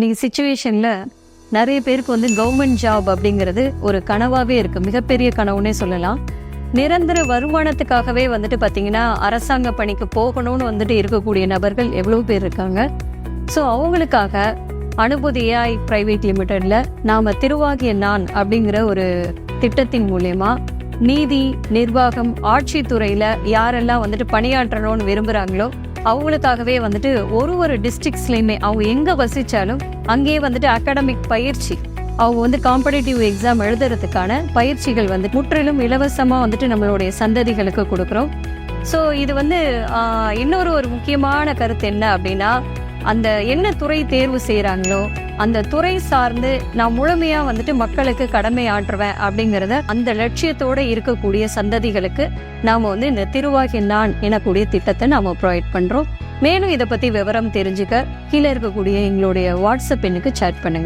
இன்னைக்கு சுச்சுவேஷனில் நிறைய பேருக்கு வந்து கவர்மெண்ட் ஜாப் அப்படிங்கிறது ஒரு கனவாகவே இருக்குது மிகப்பெரிய கனவுன்னே சொல்லலாம். நிரந்தர வருமானத்துக்காகவே வந்துட்டு பார்த்தீங்கன்னா அரசாங்க பணிக்கு போகணும்னு வந்துட்டு இருக்கக்கூடிய நபர்கள் எவ்வளோ பேர் இருக்காங்க? ஸோ அவங்களுக்காக அனுபூதி ஏஐ பிரைவேட் லிமிடெட்ல நாம் திருவாகிய நான் அப்படிங்கிற ஒரு திட்டத்தின் மூலயமா நீதி நிர்வாகம் ஆட்சித்துறையில் யாரெல்லாம் வந்துட்டு பணியாற்றணும்னு விரும்புகிறாங்களோ அவங்களுக்காகவே வந்துட்டு ஒரு ஒரு டிஸ்ட்ரிக்ட்ஸ்லையுமே அவங்க எங்கே வசித்தாலும் அங்கேயே வந்துட்டு அகாடமிக் பயிற்சி. அவங்க வந்து காம்படிட்டிவ் எக்ஸாம் எழுதுறதுக்கான பயிற்சிகள் வந்து முற்றிலும் இலவசமாக வந்துட்டு நம்மளுடைய சந்ததிகளுக்கு கொடுக்குறோம். ஸோ இது வந்து இன்னொரு ஒரு முக்கியமான கருத்து என்ன அப்படின்னா அந்த என்ன துறை தேர்வு செய்கிறாங்களோ அந்த துறை சார்ந்து நான் முழுமையா வந்துட்டு மக்களுக்கு கடமை ஆற்றுவேன் அப்படிங்கிறத அந்த லட்சியத்தோட இருக்கக்கூடிய சந்ததிகளுக்கு நாம வந்து இந்த திருவாகி நான் எனக்கூடிய திட்டத்தை நாம ப்ரொவைட் பண்றோம். மேலும் இதை பத்தி விவரம் தெரிஞ்சுக்க கீழே இருக்கக்கூடிய எங்களுடைய வாட்ஸ்அப் எண்ணுக்கு சேட் பண்ணுங்க.